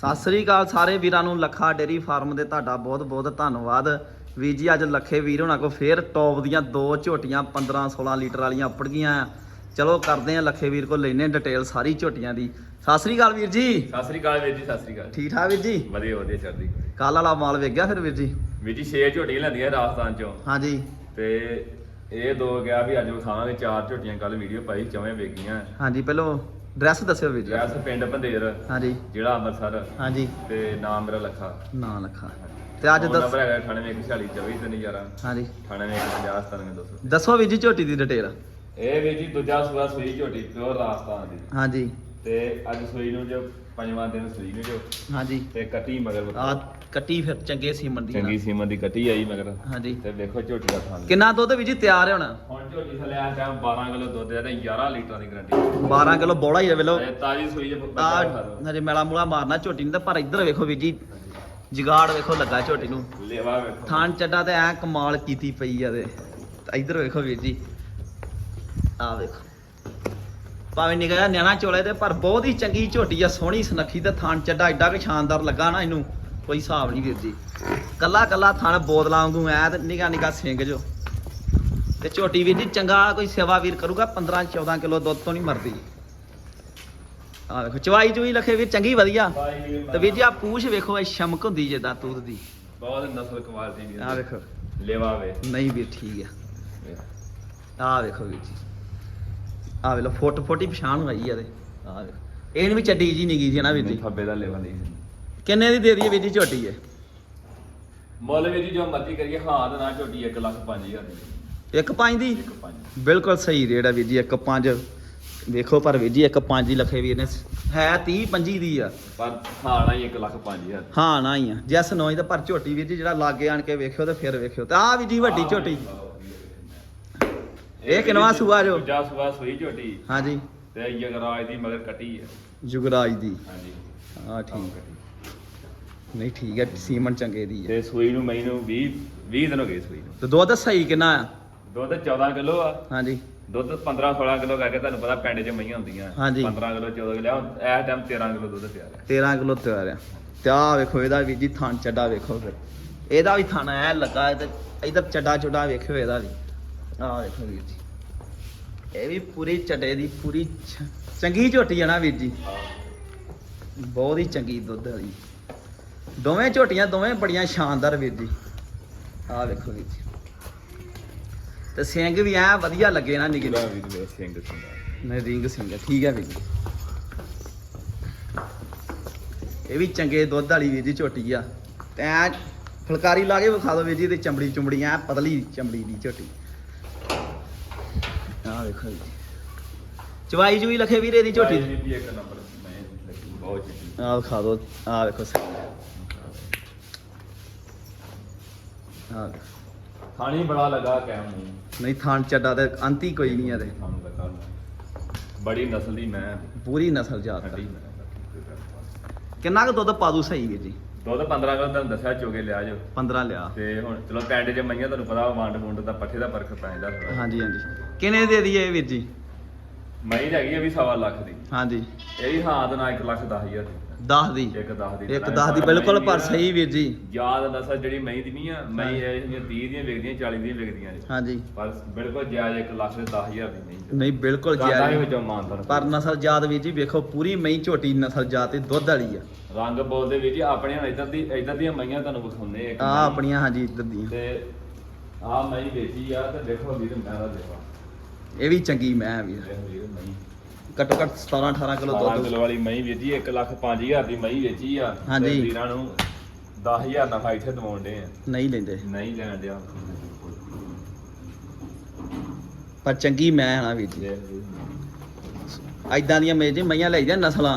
ਸਤਿ ਸ੍ਰੀ ਅਕਾਲ ਸਾਰੇ ਵੀਰਾਂ ਨੂੰ ਲੱਖਾ ਡੇਰੀ ਫਾਰਮ ਦੇ ਤੁਹਾਡਾ ਬਹੁਤ ਬਹੁਤ ਧੰਨਵਾਦ। ਵੀਰ ਜੀ ਅੱਜ ਲੱਖੇ ਵੀਰ ਹੋਣਾ ਕੋ ਫੇਰ ਟੌਪ ਦੀਆਂ ਦੋ ਝੋਟੀਆਂ 15 16 ਲੀਟਰ ਵਾਲੀਆਂ ਉੱਪੜ ਗਈਆਂ। ਚਲੋ ਕਰਦੇ ਆ ਲੱਖੇ ਵੀਰ ਕੋ ਲੈਨੇ ਡਿਟੇਲ ਸਾਰੀ ਝੋਟੀਆਂ ਦੀ। ਸਤਿ ਸ੍ਰੀ ਅਕਾਲ ਵੀਰ ਜੀ। ਸਤਿ ਸ੍ਰੀ ਅਕਾਲ ਵੀਰ ਜੀ ਸਤਿ ਸ੍ਰੀ ਅਕਾਲ। ਠੀਕ ਠਾਕ ਵੀਰ ਜੀ? ਵਧੀਆ ਵਧੀਆ ਚੜ੍ਹਦੀ ਕੱਲ। ਵਾਲਾ ਮਾਲ ਵੇਖ ਗਿਆ ਫਿਰ ਵੀਰ ਜੀ? ਵੀਰ ਜੀ ਛੇ ਝੋਟੀਆਂ ਲੈਂਦੀਆਂ ਰਾਜਸਥਾਨ ਚੋਂ। ਹਾਂਜੀ। ਤੇ ਇਹ ਦੋ ਗਿਆ ਵੀ ਅੱਜ ਵਿਖਾਵਾਂਗੇ ਚਾਰ ਝੋਟੀਆਂ ਕੱਲ ਵੀਡੀਓ ਪਾਈ ਚੌਵੇਂ ਵੇਗੀਆਂ ਹਾਂਜੀ ਪਹਿਲਾਂ ਡਰੈਸ ਦੱਸਿਓ ਵੀਰ ਜੀ। ਐਸ ਪਿੰਡ ਭੰਦੇਰ ਹਾਂਜੀ। ਜਿਹੜਾ ਅੰਮ੍ਰਿਤਸਰ। ਹਾਂਜੀ। ਤੇ ਨਾਮ ਮੇਰਾ ਲੱਖਾ। ਨਾਂ ਲੱਖਾ। ਤੇ ਅੱਜ ਦੱਸ ਨੰਬਰ ਹੈਗਾ 984624 ਤੇ ਨਜ਼ਾਰਾ ਹਾਂਜੀ। 9850979200 ਦੱਸੋ। ਵੀਰ ਜੀ ਝੋਟੀ ਦੀ ਡਿਟੇਲ ਇਹ ਵੀਰ ਜੀ ਦੂਜਾ ਸੂਆ ਸੂਈ ਝੋਟੀ ਪਿਓਰ ਰਾਜਸਥਾਨ ਦੀ। ਹਾਂਜੀ। ਤੇ ਅੱਜ ਸੂਈ ਨੂੰ ਜੋ ਪੰਜਵਾਂ ਦਿਨ ਸੂਈ ਨੂੰ ਜੋ। ਹਾਂਜੀ। ਤੇ ਕੱਟੀ ਮਗਰ ਆ ਕੱਟੀ ਫਿਰ ਚੰਗੇ ਸੀਮਨ ਦੀ ਚੰਗੀ ਸੀਮਨ ਦੀ ਕੱਟੀ ਆਈ ਮਗਰ। ਹਾਂਜੀ। ਤੇ ਵੇਖੋ ਝੋਟੀ ਦਾ ਥਾਂ। ਕਿੰਨਾ ਦੁੱਧ ਵੀਰ ਜੀ ਤਿਆਰ ਹੈ ਹੁਣ? ਹੁਣ ਝੋਟੀ ਥੱਲੇ ਆ ਟਾਈਮ 12 ਕਿਲੋ ਦੁੱਧ ਤੇ 11 ਲੀਟਰ ਦੀ ਗਰੰਟੀ 12 ਕਿਲੋ ਬੋੜਾ ਹੀ ਹੈ ਵੇਲੋ। ਤਾਜੀ ਸੂਈ ਜੇ ਆ ਲਓ। ਹਜੇ ਮੈਲਾ ਮੂਲਾ ਮਾਰਨਾ ਝੋਟੀ ਨੂੰ ਤੇ ਪਰ ਇੱਧਰ ਵੇਖੋ ਵੀਰ ਜੀ ਜਗਾੜ ਵੇਖੋ ਲੱਗਾ ਝੋਟੀ ਨੂੰ। ਲੇਵਾ ਵੇਖੋ। ਥਾਨ ਚੱਡਾ ਤੇ ਐ ਕਮਾਲ ਕੀਤੀ ਪਈ ਆ ਤੇ। ਤੇ ਇੱਧਰ ਵੇਖੋ ਵੀਰ ਜੀ ਆ ਵੇਖੋ। ਭਾਵੇਂ ਨਿਕਾ ਜਿਹਾ ਨਿਆਣਾ ਚੋਲੇ ਤੇ ਪਰ ਬਹੁਤ ਹੀ ਚੰਗੀ ਝੋਟੀ ਆ ਸੋਹਣੀ ਸੁਨੱਖੀ ਤੇ ਥਾਨ ਚੱਡਾ ਐਡਾ ਕਿ ਸ਼ਾਨਦਾਰ ਲੱਗਾ ਨਾ ਇਹਨੂੰ ਕੋਈ ਹਿਸਾਬ ਨਹੀਂ ਵੀਰ ਜੀ। ਕੱਲਾ ਕੱਲਾ ਥਣ ਬੋਤਲਾਂ ਵਾਂਗੂ ਐ ਤੇ ਨਿਗਾ ਨਿਗਾ ਸਿੰਘ ਜੋ। ਤੇ ਝੋਟੀ ਵੀਰ ਜੀ ਚੰਗਾ ਕੋਈ ਸੇਵਾ ਵੀਰ ਕਰੂਗਾ 15 14 ਕਿਲੋ ਦੁੱਧ ਤੋਂ ਨਹੀਂ ਮਰਦੀ। ਆ ਵੇਖੋ ਚਵਾਈ ਚੁਈ ਲਖੇ ਵੀਰ ਚੰਗੀ ਵਧੀਆ। ਤੇ ਵੀਰ ਜੀ ਆ ਪੂਛ ਵੇਖੋ ਇਹ ਸ਼ਮਕ ਹੁੰਦੀ ਜਿੱਦਾਂ ਤੂਤ ਦੀ। ਬਹੁਤ ਨਸਲ ਕੁਆਲਿਟੀ ਦੀ ਆ ਵੇਖੋ। ਲੇਵਾ ਵੇ। ਨਹੀਂ ਵੀਰ ਠੀਕ ਆ। ਆ ਵੇਖੋ ਵੀਰ ਜੀ। ਆ ਵੇਲੋ ਫੁੱਟ ਫੁੱਟ ਹੀ ਪਛਾਣ ਹੋਈ ਆ ਤੇ ਆ ਵੇਖੋ। ਇਹਨ ਵੀ ਚੱਡੀ ਜੀ ਨਿੱਗੀ ਸੀ ਨਾ ਵੀਰ ਜੀ? ਖੱਬੇ ਦਾ ਲੇਵਾ ਨਹੀਂ ਕਿੰਨੇ ਦੀ ਦੇ ਦਈਏ ਵੀਰ ਜੀ ਝੋਟੀ ਹੈ ਮੁੱਲ ਵੀ ਜੀ ਜੋ ਮਰਜ਼ੀ ਕਰੀਏ ਹਾਂ ਤੇ ਨਾ ਝੋਟੀ 1 ਲੱਖ 5000 ਦੀ। ਇੱਕ ਪੰਜ ਦੀ? 1 5 ਬਿਲਕੁਲ ਸਹੀ ਰੇਟ ਆ ਵੀਰ ਜੀ ਇੱਕ ਪੰਜ। ਵੇਖੋ ਪਰ ਵੀਰ ਜੀ ਇੱਕ ਪੰਜ ਹੀ ਲਖੇ ਵੀਰ ਨੇ। ਹੈ 30 25 ਦੀ ਆ। ਪਰ ਹਾਂ ਨਾ ਹੀ 1 ਲੱਖ 5000 ਹਾਂ ਨਾ ਹੀ ਆ। ਜੈਸ ਨੋਈ ਤਾਂ ਪਰ ਝੋਟੀ ਵੀਰ ਜੀ ਜਿਹੜਾ ਲਾਗੇ ਆਣ ਕੇ ਵੇਖਿਓ ਤੇ ਫਿਰ ਵੇਖਿਓ। ਤੇ ਆ ਵੀ ਜੀ ਵੱਡੀ ਝੋਟੀ। ਇਹ ਕਿਨਵਾ ਸੂਆ ਜੋ? ਦੂਜਾ ਸੂਆ ਸੂਈ ਝੋਟੀ। ਹਾਂਜੀ। ਤੇ ਯਗਰਾਜ ਦੀ ਮਗਰ ਕੱਟੀ ਹੈ ਜੁਗਰਾਜ ਦੀ। ਹਾਂਜੀ। ਹਾਂ ਠੀਕ। ਨਹੀਂ ਠੀਕ ਹੈ ਸੀਮਨ ਚੰਗੇ ਦੀ ਹੈ ਤੇ ਸੂਈ ਨੂੰ ਮੈਨੂੰ 20 20 ਦਿਨ ਹੋ ਗਏ ਸੂਈ ਨੂੰ। ਤੇ ਦੁੱਧ ਸਹੀ ਕਿੰਨਾ ਆ? ਦੁੱਧ 14 ਕਿਲੋ ਆ। ਹਾਂਜੀ। ਦੁੱਧ 15 16 ਕਿਲੋ ਕਰਕੇ ਤੁਹਾਨੂੰ ਪਤਾ ਪਿੰਡ 'ਚ ਮਈਆਂ ਹੁੰਦੀਆਂ। ਹਾਂਜੀ। 15 ਕਿਲੋ 14 ਕਿਲੋ ਹੁਣ ਇਸ ਟਾਈਮ 13 ਕਿਲੋ ਦੁੱਧ ਤਿਆਰ ਹੈ 13 ਕਿਲੋ ਤਿਆਰ ਆ। ਤੇ ਆ ਵੇਖੋ ਇਹਦਾ ਵੀ ਜੀ ਥਣ ਚੱਡਾ ਵੇਖੋ ਫਿਰ। ਇਹਦਾ ਵੀ ਥਣ ਐ ਲੱਗਾ ਹੈ ਤੇ ਇਧਰ ਚੱਡਾ ਚੁੱਡਾ ਵੇਖਿਓ ਇਹਦਾ ਵੀ। ਆ ਵੇਖੋ ਵੀਰ ਜੀ। ਇਹ ਵੀ ਪੂਰੀ ਚੱਡੇ ਦੀ ਪੂਰੀ ਚ- ਚੰਗੀ ਝੋਟੀ ਆ ਨਾ ਵੀਰ ਜੀ। ਬਹੁਤ ਹੀ ਚੰਗੀ ਦੁੱਧ ਵਾਲੀ ਦੋਵੇਂ ਝੋਟੀਆਂ ਦੋਵੇਂ ਬੜੀਆਂ ਸ਼ਾਨਦਾਰ ਵੀਰ ਜੀ। ਆ ਵੇਖੋ ਵੀਰ ਜੀ। ਤੇ ਸਿੰਘ ਵੀ ਐ ਵਧੀਆ ਲੱਗੇ ਨਾ ਨਿੱਕੇ ਨਿੱਕੇ। ਵੀ ਦੇ ਸਿੰਘ ਸਿੰਘ ਰਿੰਗ ਸਿੰਘ ਠੀਕ ਹੈ ਵੀਰ ਜੀ। ਇਹ ਵੀ ਚੰਗੇ ਦੁੱਧ ਵਾਲੀ ਵੀਰ ਜੀ ਝੋਟੀ ਆ। ਤੇ ਐਂ ਫੁਲਕਾਰੀ ਲਾ ਕੇ ਵਿਖਾ ਦੋ ਵੀਰ ਜੀ ਤੇ ਚਮੜੀ ਚੁੰਬੜੀ ਐ ਪਤਲੀ ਚਮੜੀ ਦੀ ਝੋਟੀ। ਆਹ ਵੇਖੋ ਵੀਰ ਜੀ। ਚਵਾਈ ਜੂਈ ਲਖੇ ਵੀਰੇ ਦੀ ਝੋਟੀ ਦੀ? ਵੀ ਇੱਕ ਨੰਬਰ ਮੈਂ ਲੱਗੀ ਬਹੁਤ ਚੰਗੀ। ਆਹ ਵਿਖਾ ਦੋ ਆਹ ਵੇਖੋ ਆਹ। ਖਾਣੀ ਬੜਾ ਲੱਗਾ ਕਹਿਮ ਨਹੀਂ ਨਹੀਂ ਥਾਣ ਚੱਡਾ ਤੇ ਅੰਤੀ ਕੋਈ ਨਹੀਂ ਇਹਦੇ ਲੱਗਾ ਬੜੀ ਨਸਲ ਦੀ ਮੈਂ ਪੂਰੀ ਨਸਲ ਜਾਤ ਦਾ ਕਿੰਨਾ ਕੁ ਦੁੱਧ ਪਾ ਦੂ ਸਹੀ ਵੀਰ ਜੀ? ਦੁੱਧ 15 ਕਿਲੋ ਤੁਹਾਨੂੰ ਦੱਸਿਆ ਚੋਗੇ ਲਿਆ ਜੋ। 15 ਲਿਆ। ਤੇ ਹੁਣ ਚਲੋ ਪਿੰਡ 'ਚ ਮਈਆਂ ਤੁਹਾਨੂੰ ਪਤਾ ਵੰਡ ਵੁੰਡ ਦਾ ਪੱਠੇ ਦਾ ਫ਼ਰਕ ਪੈ ਜਾਂਦਾ ਥੋੜਾ ਹਾਂਜੀ ਹਾਂਜੀ। ਕਿੰਨੇ ਦੇ ਦਈਏ ਵੀਰ ਜੀ? ਮਈ ਹੈਗੀ ਆ ਵੀ ਸਵਾ ਲੱਖ ਦੀ। ਹਾਂਜੀ। ਇਹ ਵੀ ਹਾਂ ਦੇ ਨਾਲ 1 ਲੱਖ 10000 ਦੀ। 10 ਦੀ। ਇੱਕ 10 ਦੀ ਇੱਕ 10 ਦੀ ਬਿਲਕੁਲ ਪਰ ਸਹੀ ਵੀਰ ਜੀ। ਯਾਦ ਨਸਲ ਜਿਹੜੀ ਮਈ ਦੀ ਨਹੀਂ ਆ ਮਈ ਇਹ ਜਿਹੀਆਂ 30 ਦੀਆਂ ਵਿਕਦੀਆਂ 40 ਦੀਆਂ ਵਿਕਦੀਆਂ ਨੇ। ਹਾਂਜੀ। ਪਰ ਬਿਲਕੁਲ ਜਾਇਜ਼ 1 ਲੱਖ ਤੇ 10000 ਦੀ ਨਹੀਂ ਨਹੀਂ ਬਿਲਕੁਲ ਦੇ ਜਾਇਜ਼। ਪਰ ਨਸਲ ਜਾਤ ਵੀਰ ਜੀ ਵੇਖੋ ਪੂਰੀ ਮਈ ਝੋਟੀ ਨਸਲ ਜਾਤ ਤੇ ਦੁੱਧ ਵਾਲੀ ਆ। ਰੰਗ ਬੋਲਦੇ ਵਿੱਚ ਹੀ ਆਪਣੇ ਹੁਣ ਇਧਰ ਦੀ ਇਧਰ ਦੀਆਂ ਮਈਆਂ ਤੁਹਾਨੂੰ ਵਿਖਾਉਂਦੇ ਆ ਆ। ਆਪਣੀਆਂ ਹਾਂਜੀ ਇੱਧਰ ਦੀਆਂ। ਤੇ ਆ ਮਈ ਵੇਚੀ ਆ ਤੇ ਦੇਖੋ ਵੀਰ ਮੈਂ ਦਾ ਦੇਖੋ। ਇਹ ਵੀ ਚੰਗੀ ਮੈਂ ਵੀਰ। ਵੀਰ ਘੱਟੋ ਘੱਟ 17 18 ਕਿਲੋ 12 ਦੁੱਧ ਕਿਲੋ ਵਾਲੀ ਵੇਚੀ 1 ਲੱਖ 5000 ਦੀ ਮਈ ਵੇਚੀ ਆ। ਹਾਂਜੀ। ਤੇ ਵੀਰਾਂ ਨੂੰ 10000 ਨਫਾ ਇੱਥੇ ਦਵਾਉਂਦੇ ਆ। ਨਹੀਂ ਲੈਂਦੇ। ਨਹੀਂ ਲੈਣ ਦਿਆ ਪਰ ਚੰਗੀ ਮੈਂ ਹਾਂ ਵੀਰ ਜੀ। ਐਦਾਂ ਦੀਆਂ ਮੇਜ ਜੀ ਮਈਆਂ ਲਈ ਦੀਆਂ ਨਸਲਾਂ।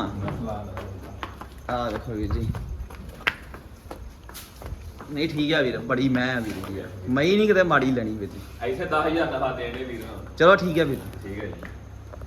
ਆ ਦੇਖੋ ਵੀਰ ਜੀ। ਨਹੀਂ ਠੀਕ ਆ ਵੀਰ ਬੜੀ ਮੈਂ ਆ ਵੀਰ ਜੀ। ਮਈ ਨਹੀਂ ਕਿਤੇ ਮਾੜੀ ਲੈਣੀ ਵੀਰ ਜੀ। ਇੱਥੇ 10000 ਨਫਾ ਦੇਣੇ ਵੀਰਾਂ। ਚਲੋ ਠੀਕ ਹੈ ਵੀਰ। ਠੀਕ ਹੈ ਜੀ।